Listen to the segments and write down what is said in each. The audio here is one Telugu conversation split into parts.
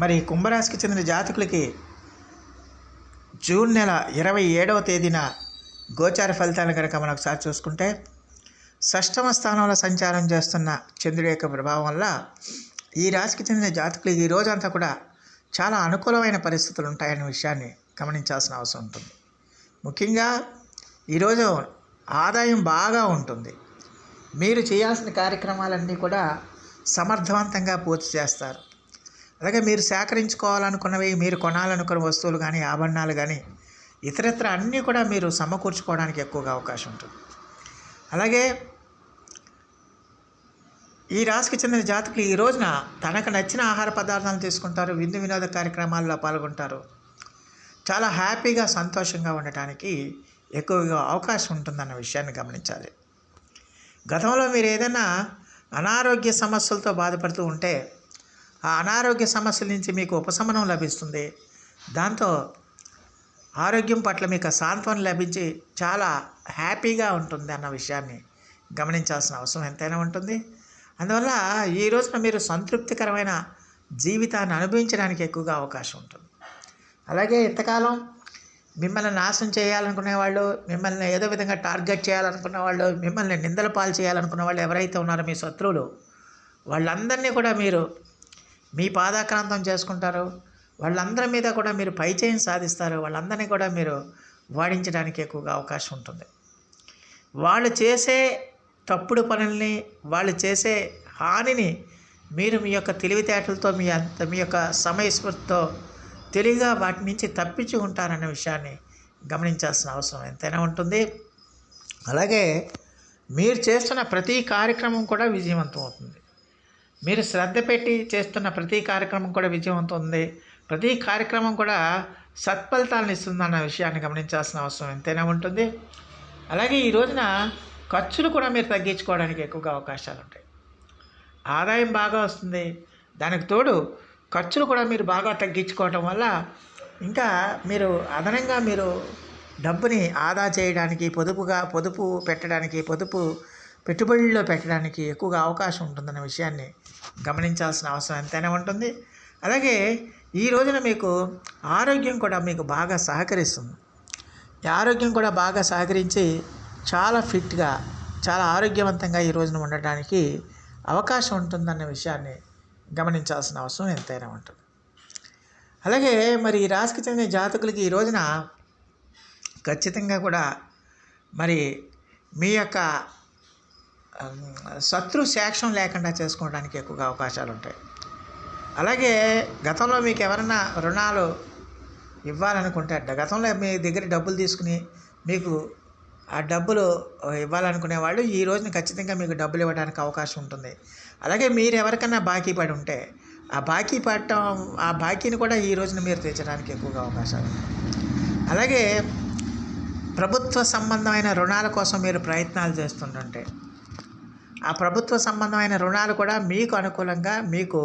మరి కుంభరాశికి చెందిన జాతకులకి జూన్ నెల ఇరవై ఏడవ తేదీన గోచార ఫలితాలను కనుక మనం ఒకసారి చూసుకుంటే షష్టమ స్థానంలో సంచారం చేస్తున్న చంద్రుడి యొక్క ప్రభావం వల్ల ఈ రాశికి చెందిన జాతకులు ఈ రోజంతా కూడా చాలా అనుకూలమైన పరిస్థితులు ఉంటాయనే విషయాన్ని గమనించాల్సిన అవసరం ఉంటుంది. ముఖ్యంగా ఈరోజు ఆదాయం బాగా ఉంటుంది. మీరు చేయాల్సిన కార్యక్రమాలన్నీ కూడా సమర్థవంతంగా పూర్తి చేస్తారు. అలాగే మీరు సేకరించుకోవాలనుకున్నవి మీరు కొనాలనుకున్న వస్తువులు కానీ ఆభరణాలు కానీ ఇతరత్ర అన్నీ కూడా మీరు సమకూర్చుకోవడానికి ఎక్కువగా అవకాశం ఉంటుంది. అలాగే ఈ రాశికి చెందిన జాతకులు ఈ రోజున తనకు నచ్చిన ఆహార పదార్థాలను తీసుకుంటారు విందు వినోద కార్యక్రమాల్లో పాల్గొంటారు. చాలా హ్యాపీగా సంతోషంగా ఉండటానికి ఎక్కువగా అవకాశం ఉంటుందన్న విషయాన్ని గమనించాలి. గతంలో మీరు ఏదైనా అనారోగ్య సమస్యలతో బాధపడుతూ ఉంటే ఆ అనారోగ్య సమస్యల నుంచి మీకు ఉపశమనం లభిస్తుంది. దాంతో ఆరోగ్యం పట్ల మీకు సాంత్వన లభించి చాలా హ్యాపీగా ఉంటుంది అన్న విషయాన్ని గమనించాల్సిన అవసరం ఎంతైనా ఉంటుంది. అందువల్ల ఈ రోజున మీరు సంతృప్తికరమైన జీవితాన్ని అనుభవించడానికి ఎక్కువగా అవకాశం ఉంటుంది. అలాగే ఇంతకాలం మిమ్మల్ని నాశనం చేయాలనుకునే వాళ్ళు మిమ్మల్ని ఏదో విధంగా టార్గెట్ చేయాలనుకున్న వాళ్ళు మిమ్మల్ని నిందల పాలు చేయాలనుకున్న వాళ్ళు ఎవరైతే ఉన్నారో మీ శత్రువులు వాళ్ళందరినీ కూడా మీరు మీ పాదాక్రాంతం చేసుకుంటారు. వాళ్ళందరి మీద కూడా మీరు పైచయం సాధిస్తారు. వాళ్ళందరినీ కూడా మీరు వాడించడానికి ఎక్కువగా అవకాశం ఉంటుంది. వాళ్ళు చేసే తప్పుడు పనుల్ని వాళ్ళు చేసే హానిని మీరు మీ యొక్క తెలివితేటలతో మీ అంత మీ యొక్క సమయస్ఫూర్తితో తెలివిగా వాటి నుంచి తప్పించి ఉంటారనే విషయాన్ని గమనించాల్సిన అవసరం ఎంతైనా ఉంటుంది. అలాగే మీరు చేస్తున్న ప్రతి కార్యక్రమం కూడా విజయవంతం అవుతుంది. మీరు శ్రద్ధ పెట్టి చేస్తున్న ప్రతి కార్యక్రమం కూడా విజయవంతుంది ప్రతి కార్యక్రమం కూడా సత్ఫలితాలను ఇస్తుందన్న విషయాన్ని గమనించాల్సిన అవసరం ఎంతైనా ఉంటుంది. అలాగే ఈ రోజున ఖర్చులు కూడా మీరు తగ్గించుకోవడానికి ఎక్కువగా అవకాశాలు ఉంటాయి. ఆదాయం బాగా వస్తుంది. దానికి తోడు ఖర్చులు కూడా మీరు బాగా తగ్గించుకోవటం వల్ల ఇంకా మీరు అదనంగా మీరు డబ్బుని ఆదా చేయడానికి పొదుపుగా పొదుపు పెట్టడానికి పొదుపు పెట్టుబడుల్లో పెట్టడానికి ఎక్కువగా అవకాశం ఉంటుందన్న విషయాన్ని గమనించాల్సిన అవసరం ఎంతైనా ఉంటుంది. అలాగే ఈ రోజున మీకు ఆరోగ్యం కూడా మీకు బాగా సహకరిస్తుంది. ఈ ఆరోగ్యం కూడా బాగా సహకరించి చాలా ఫిట్గా చాలా ఆరోగ్యవంతంగా ఈ రోజున ఉండటానికి అవకాశం ఉంటుందన్న విషయాన్ని గమనించాల్సిన అవసరం ఎంతైనా ఉంటుంది. అలాగే మరి ఈ రాశికి చెందిన జాతకులకి ఈ రోజున ఖచ్చితంగా కూడా మరి మీ యొక్క శత్రు శాక్షం లేకుండా చేసుకోవడానికి ఎక్కువగా అవకాశాలు ఉంటాయి అలాగే గతంలో మీకు ఎవరైనా రుణాలు ఇవ్వాలనుకుంటే గతంలో మీ దగ్గర డబ్బులు తీసుకుని మీకు ఆ డబ్బులు ఇవ్వాలనుకునే వాళ్ళు ఈ రోజున ఖచ్చితంగా మీకు డబ్బులు ఇవ్వడానికి అవకాశం ఉంటుంది. అలాగే మీరు ఎవరికైనా బాకీ పడి ఉంటే ఆ బాకీ పడటం ఆ బాకీని కూడా ఈ రోజున మీరు తీర్చడానికి ఎక్కువగా అవకాశాలు అలాగే ప్రభుత్వ సంబంధమైన రుణాల కోసం మీరు ప్రయత్నాలు చేస్తుంటుంటే ఆ ప్రభుత్వ సంబంధమైన రుణాలు కూడా మీకు అనుకూలంగా మీకు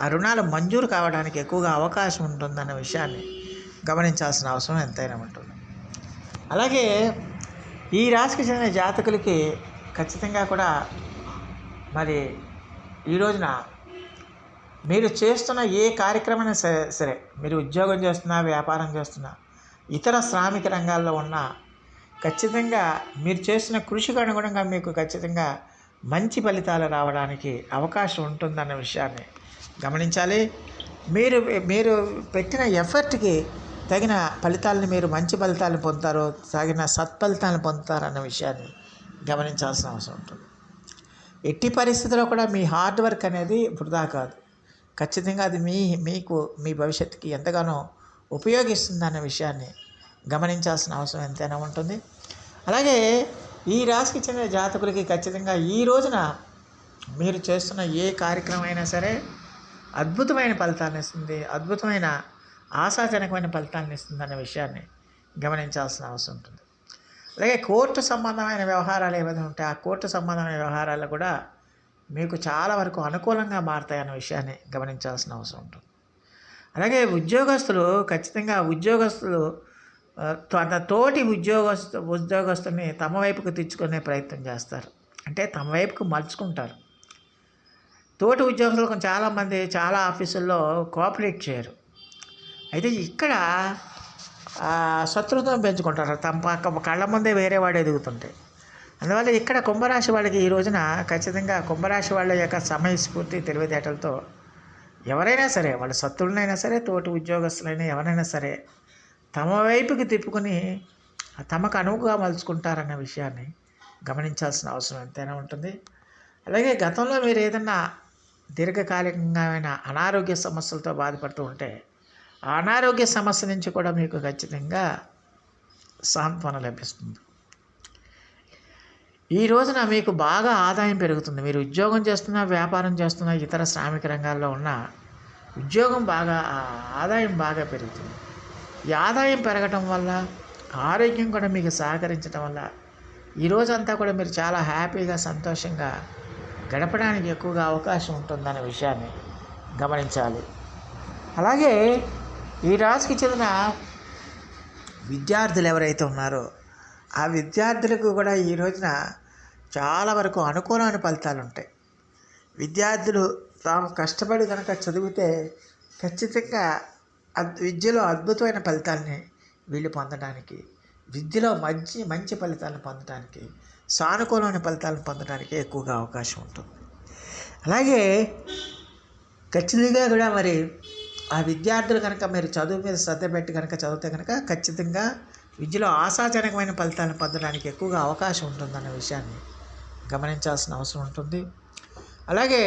ఆ రుణాలు మంజూరు కావడానికి ఎక్కువగా అవకాశం ఉంటుందన్న విషయాన్ని గమనించాల్సిన అవసరం ఎంతైనా ఉంటుంది. అలాగే ఈ రాశికి చెందిన జాతకులకి ఖచ్చితంగా కూడా మరి ఈ రోజున మీరు చేస్తున్న ఏ కార్యక్రమం సరే సరే మీరు ఉద్యోగం చేస్తున్నా వ్యాపారం చేస్తున్నా ఇతర శ్రామిక రంగాల్లో ఉన్న ఖచ్చితంగా మీరు చేస్తున్న కృషికి అనుగుణంగా మీకు ఖచ్చితంగా మంచి ఫలితాలు రావడానికి అవకాశం ఉంటుందన్న విషయాన్ని గమనించాలి. మీరు మీరు పెట్టిన ఎఫర్ట్కి తగిన ఫలితాలను మీరు మంచి ఫలితాలను పొందుతారు తగిన సత్ఫలితాలను పొందుతారు అన్న విషయాన్ని గమనించాల్సిన అవసరం ఉంటుంది. ఎట్టి పరిస్థితుల్లో కూడా మీ హార్డ్ వర్క్ అనేది వృధా కాదు. ఖచ్చితంగా అది మీ మీకు మీ భవిష్యత్తుకి ఎంతగానో ఉపయోగిస్తుంది విషయాన్ని గమనించాల్సిన అవసరం ఎంతైనా ఉంటుంది. అలాగే ఈ రాశికి చెందిన జాతకులకి ఖచ్చితంగా ఈ రోజున మీరు చేస్తున్న ఏ కార్యక్రమం అయినా సరే అద్భుతమైన ఫలితాన్ని ఇస్తుంది అద్భుతమైన ఆశాజనకమైన ఫలితాన్ని ఇస్తుంది అనే విషయాన్ని గమనించాల్సిన అవసరం ఉంటుంది. అలాగే కోర్టు సంబంధమైన వ్యవహారాలు ఏమైనా ఉంటే ఆ కోర్టు సంబంధమైన వ్యవహారాలు కూడా మీకు చాలా వరకు అనుకూలంగా మారుతాయి విషయాన్ని గమనించాల్సిన అవసరం ఉంటుంది. అలాగే ఉద్యోగస్తులు ఖచ్చితంగా ఉద్యోగస్తులు తన తోటి ఉద్యోగస్తు ఉద్యోగస్తుని తమ వైపుకు తెచ్చుకునే ప్రయత్నం చేస్తారు. అంటే తమ వైపుకు మలుచుకుంటారు. తోటి ఉద్యోగస్తులు చాలామంది చాలా ఆఫీసుల్లో కోఆపరేట్ చేయరు. అయితే ఇక్కడ శత్రుత్వం పెంచుకుంటారు. తమ పక్క కళ్ళ ముందే వేరే వాడు ఎదుగుతుంటే. అందువల్ల ఇక్కడ కుంభరాశి వాళ్ళకి ఈ రోజున ఖచ్చితంగా కుంభరాశి వాళ్ళ యొక్క సమయస్ఫూర్తి తెలివితేటలతో ఎవరైనా సరే వాళ్ళ సత్తులనైనా సరే తోటి ఉద్యోగస్తులైనా ఎవరైనా సరే తమ వైపుకి తిప్పుకొని తమకు అనువుగా మలుచుకుంటారన్న విషయాన్ని గమనించాల్సిన అవసరం ఎంతైనా ఉంటుంది. అలాగే గతంలో మీరు ఏదన్నా దీర్ఘకాలికమైన అనారోగ్య సమస్యలతో బాధపడుతూ ఉంటే ఆ అనారోగ్య సమస్య నుంచి కూడా మీకు ఖచ్చితంగా సాంత్వన లభిస్తుంది. ఈ రోజున మీకు బాగా ఆదాయం పెరుగుతుంది. మీరు ఉద్యోగం చేస్తున్నా వ్యాపారం చేస్తున్నా ఇతర శ్రామిక రంగాల్లో ఉన్న ఉద్యోగం బాగా ఆదాయం బాగా పెరుగుతుంది. ఈ ఆదాయం పెరగటం వల్ల ఆరోగ్యం కూడా మీకు సహకరించడం వల్ల ఈ రోజంతా కూడా మీరు చాలా హ్యాపీగా సంతోషంగా గడపడానికి ఎక్కువగా అవకాశం ఉంటుందనే విషయాన్ని గమనించాలి. అలాగే ఈ రాశికి చెందిన విద్యార్థులు ఎవరైతే ఉన్నారో ఆ విద్యార్థులకు కూడా ఈ రోజున చాలా వరకు అనుకూలమైన ఫలితాలు ఉంటాయి. విద్యార్థులు తాము కష్టపడి కనుక చదివితే ఖచ్చితంగా విద్యలో అద్భుతమైన ఫలితాలని వీళ్ళు పొందడానికి విద్యలో మంచి మంచి ఫలితాలను పొందడానికి సానుకూలమైన ఫలితాలను పొందడానికి ఎక్కువగా అవకాశం ఉంటుంది. అలాగే ఖచ్చితంగా కూడా మరి ఆ విద్యార్థులు కనుక మీరు చదువు మీద శ్రద్ధ పెట్టి కనుక చదివితే కనుక ఖచ్చితంగా విద్యలో ఆశాజనకమైన ఫలితాలను పొందడానికి ఎక్కువగా అవకాశం ఉంటుందన్న విషయాన్ని గమనించాల్సిన అవసరం ఉంటుంది. అలాగే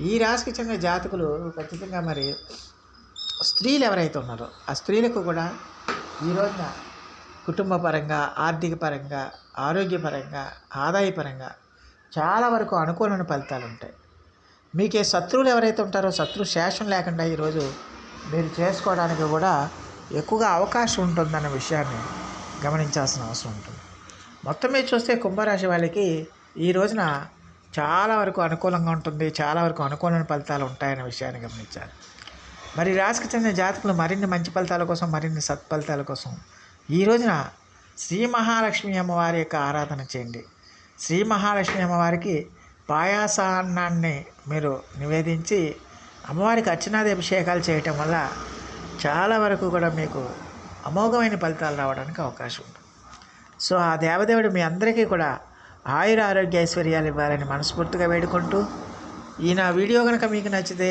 ఈ రాశికి చెందిన జాతకులు ఖచ్చితంగా మరి స్త్రీలు ఎవరైతే ఉన్నారో ఆ స్త్రీలకు కూడా ఈ రోజున కుటుంబ పరంగా ఆర్థిక పరంగా ఆరోగ్యపరంగా ఆదాయపరంగా చాలా వరకు అనుకూలమైన ఫలితాలు ఉంటాయి మీకే శత్రువులు ఎవరైతే ఉంటారో శత్రు శేషం లేకుండా ఈరోజు మీరు చేసుకోవడానికి కూడా ఎక్కువగా అవకాశం ఉంటుందన్న విషయాన్ని గమనించాల్సిన అవసరం ఉంటుంది. మొత్తం మీద చూస్తే కుంభరాశి వాళ్ళకి ఈ రోజున చాలా వరకు అనుకూలంగా ఉంటుంది చాలా వరకు అనుకూలమైన ఫలితాలు ఉంటాయనే విషయాన్ని గమనించాలి. మరి రాశికి చెందిన జాతకులు మరిన్ని మంచి ఫలితాల కోసం మరిన్ని సత్ఫలితాల కోసం. ఈ రోజున శ్రీ మహాలక్ష్మి అమ్మవారి యొక్క ఆరాధన చేయండి. శ్రీ మహాలక్ష్మి అమ్మవారికి పాయాసాన్నాన్ని మీరు నివేదించి అమ్మవారికి అర్చనాది అభిషేకాలు చేయటం వల్ల చాలా వరకు కూడా మీకు అమోఘమైన ఫలితాలు రావడానికి అవకాశం ఉంది. సో ఆ దేవదేవుడు మీ అందరికీ కూడా ఆయుర ఆరోగ్య ఐశ్వర్యాలు ఇవ్వాలని మనస్ఫూర్తిగా వేడుకుంటూ ఈ నా వీడియో కనుక మీకు నచ్చితే